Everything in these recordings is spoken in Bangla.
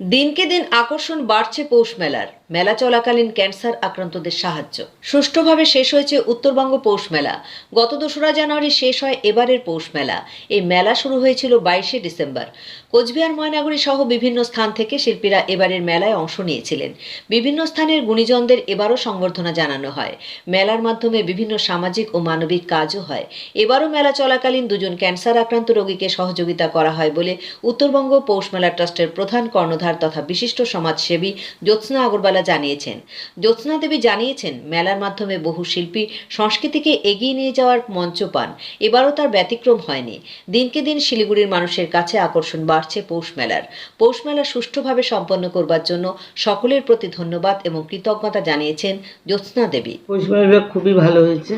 দিনকে দিন আকর্ষণ বাড়ছে পৌষ মেলার। মেলা চলাকালীন ক্যান্সার আক্রান্তদের সাহায্য। সুষ্ঠুভাবে শেষ হয়েছে উত্তরবঙ্গ পৌষ মেলা। গত দোসরা জানুয়ারি শেষ হয় এবারের পৌষ মেলা। এই মেলা শুরু হয়েছিল বাইশে ডিসেম্বর। কোচবিহার ময়নাগুড়ি সহ বিভিন্ন স্থান থেকে শিল্পীরা এবারের মেলায় অংশ নিয়েছিলেন। বিভিন্ন স্থানের গুণীজনদের এবারও সংবর্ধনা জানানো হয়। মেলার মাধ্যমে বিভিন্ন সামাজিক ও মানবিক কাজও হয়। এবারও মেলা চলাকালীন দুজন ক্যান্সার আক্রান্ত রোগীকে সহযোগিতা করা হয় বলে উত্তরবঙ্গ পৌষ মেলা ট্রাস্টের প্রধান কর্ণধার তথা বিশিষ্ট সমাজসেবী জ্যোৎস্না আগরওয়ালা জানিয়েছেন। জ্যোৎস্না দেবী জানিয়েছেন, মেলার মাধ্যমে বহু শিল্পী সংস্কৃতিকে এগিয়ে নিয়ে যাওয়ার মঞ্চ পান। এবারও তার ব্যতিক্রম হয়নি। দিনকে দিন শিলিগুড়ির মানুষের কাছে আকর্ষণ বাড়ছে পৌষ মেলার। পৌষ মেলা সুষ্ঠুভাবে সম্পন্ন করবার জন্য সকলের প্রতি ধন্যবাদ এবং কৃতজ্ঞতা জানিয়েছেন জ্যোৎস্না দেবী। পশ্চিমবঙ্গটা খুবই ভালো হয়েছে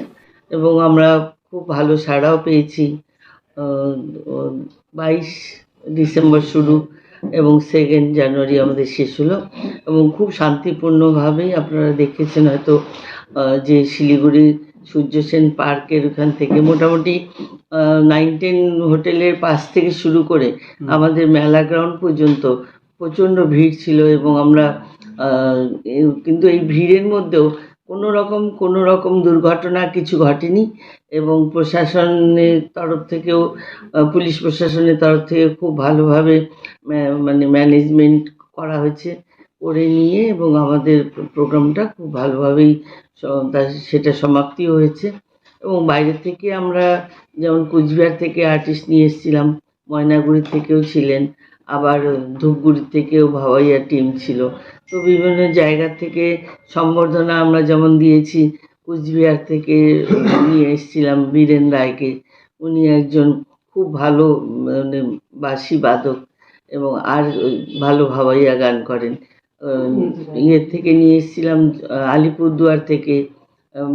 এবং আমরা খুব ভালো সাড়াও পেয়েছি। বাইশ ডিসেম্বর শুরু এবং সেকেন্ড জানুয়ারি আমাদের শেষ হলো। এবং খুব শান্তিপূর্ণভাবেই আপনারা দেখেছেন হয়তো যে শিলিগুড়ি সূর্য সেন পার্কের ওখান থেকে মোটামুটি নাইন টেন হোটেলের পাশ থেকে শুরু করে আমাদের মেলা গ্রাউন্ড পর্যন্ত প্রচণ্ড ভিড় ছিল এবং আমরা কিন্তু এই ভিড়ের মধ্যেও কোনো রকম কোনো রকম দুর্ঘটনা কিছু ঘটেনি এবং প্রশাসনের তরফ থেকেও পুলিশ প্রশাসনের তরফ থেকে খুব ভালোভাবে মানে ম্যানেজমেন্ট করা হয়েছে। করে নিয়ে এবং আমাদের প্রোগ্রামটা খুব ভালোভাবেই সেটা সমাপ্তি হয়েছে। এবং বাইরে থেকে আমরা যেমন কুচবিহার থেকে আর্টিস্ট নিয়ে এসেছিলাম, ময়নাগুড়ি থেকেও ছিলেন, আবার ধূপগুড়ি থেকেও ভাওয়াইয়া টিম ছিল। তো বিভিন্ন জায়গা থেকে সম্বর্ধনা আমরা যেমন দিয়েছি, কুচবিহার থেকে নিয়ে এসেছিলাম বীরেন রায়কে। উনি একজন খুব ভালো মানে বাঁশি বাদক এবং আর ভালো ভাওয়াইয়া গান করেন। ইয়ে থেকে নিয়ে এসেছিলাম আলিপুরদুয়ার থেকে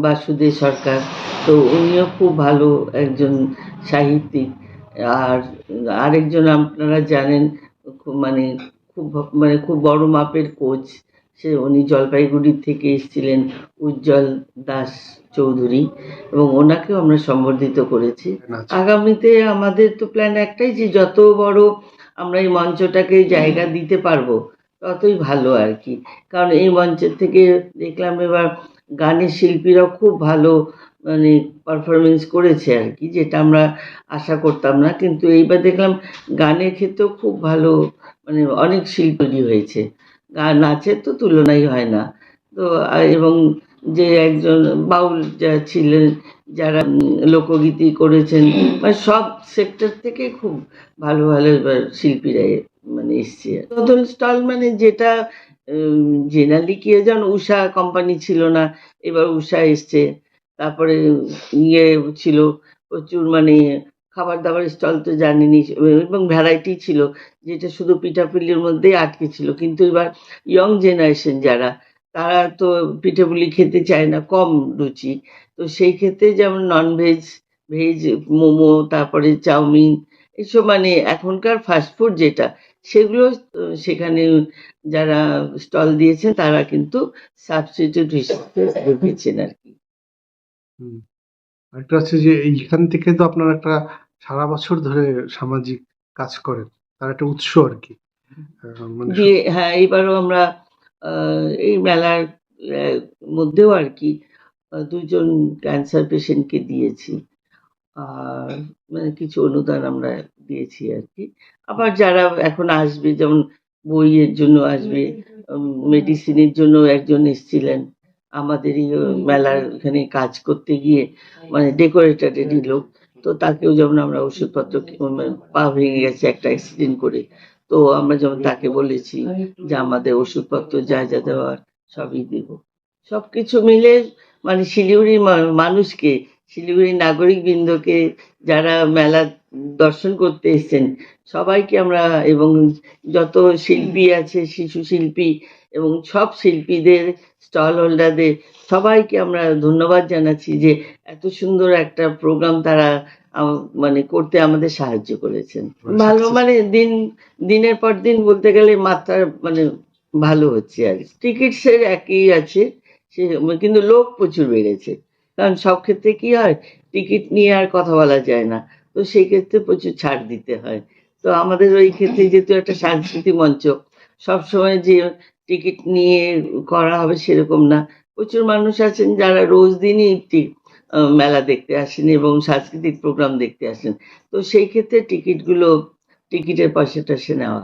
বাসুদেব সরকার। তো উনিও খুব ভালো একজন সাহিত্যিক। আর আরেকজন আপনারা জানেন খুব মানে খুব মানে খুব বড় মাপের কোচ সে উনি জলপাইগুড়ি থেকে এসেছিলেন উজ্জ্বল দাস চৌধুরী। এবং ওনাকেও আমরা সম্বর্ধিত করেছি। আগামীতে আমাদের তো প্ল্যান একটাই যে যত বড় আমরা এই মঞ্চটাকে জায়গা দিতে পারব ততই ভালো আর কি। কারণ এই মঞ্চের থেকে দেখলাম এবার গানের শিল্পীরাও খুব ভালো মানে পারফরমেন্স করেছে আর কি, যেটা আমরা আশা করতাম না। কিন্তু এইবার দেখলাম গানের ক্ষেত্রেও খুব ভালো মানে অনেক শিল্পী হয়েছে। গান নাচের তো তুলনাই হয় না। তো এবং যে একজন বাউল যা ছিলেন, যারা লোকগীতি করেছেন মানে সব সেক্টর থেকে খুব ভালো ভালো শিল্পীরা মানে এসছে। নতুন স্টল মানে যেটা জেনারেলি কি যেন উষা কোম্পানি ছিল না, এবার উষা এসছে। তারপরে ইয়ে ছিল, প্রচুর মানে খাবার দাবার স্টল তো জানেনই এবং ভ্যারাইটি ছিল, যেটা শুধু পিঠাপুলির মধ্যেই আটকে ছিল। কিন্তু এবার ইয়ং জেনারেশন যারা, তারা তো পিঠেপুলি খেতে চায় না, কম রুচি। তো সেই ক্ষেত্রে যেমন ননভেজ ভেজ মোমো, তারপরে চাউমিন এসব মানে এখনকার ফাস্টফুড যেটা সেগুলো সেখানে যারা স্টল দিয়েছেন তারা কিন্তু সাবস্টিটিউট হিসেবে রেখেছেন আর কি। একটা হচ্ছে যে এইখান থেকে তো আপনারা একটা সারা বছর ধরে সামাজিক কাজ করেন তার একটা উৎস আর কি। মানে হ্যাঁ এইবারও আমরা এই মেলার মধ্যেও আর কি দুজন ক্যান্সার পেশেন্টকে দিয়েছি। মানে কিছু অনুদান আমরা দিয়েছি আর কি। আবার যারা এখন আসবে যেমন বইয়ের জন্য আসবে মেডিসিনের জন্য একজন এসেছিলেন। আমাদেরই আহ, মেলার এখানে কাজ করতে গিয়ে মানে ডেকোরেটারেরই লোক। তো তাকেও যেমন আমরা ওষুধপত্র পা ভেঙে গেছে একটা অ্যাক্সিডেন্ট করে। তো আমরা যেমন তাকে বলেছি যে আমাদের ওষুধপত্র যা যা দেওয়ার সবই দেব। সবকিছু মিলে মানে শিলিগুড়ির মানুষকে শিলিগুড়ির নাগরিক বৃন্দকে যারা মেলা দর্শন করতে এসেছেন সবাইকে আমরা এবং যত শিল্পী আছে শিশু শিল্পী এবং সব শিল্পীদের স্টল হোল্ডারদের সবাইকে আমরা ধন্যবাদ জানাচ্ছি যে এত সুন্দর একটা প্রোগ্রাম তারা মানে করতে আমাদের সাহায্য করেছেন। ভালো মানে দিন দিনের পর দিন বলতে গেলে মাত্রা মানে ভালো হচ্ছে আর টিকিটসের একই আছে সে কিন্তু লোক প্রচুর বেড়েছে। কারণ সব ক্ষেত্রে কি হয়? টিকিট নিয়ে আর কথা বলা যায় না। তো সেই ক্ষেত্রে প্রচুর ছাড় দিতে হয়। তো আমাদের ওই ক্ষেত্রে যেহেতু একটা সাংস্কৃতিক মঞ্চ সবসময় যে টিকিট নিয়ে করা হবে সেরকম না। প্রচুর মানুষ আছেন যারা রোজ দিনই টি- আহ, মেলা দেখতে আসেন এবং সাংস্কৃতিক প্রোগ্রাম দেখতে আসেন। তো সেই ক্ষেত্রে টিকিটগুলো টিকিটের পয়সাটা সে নেওয়া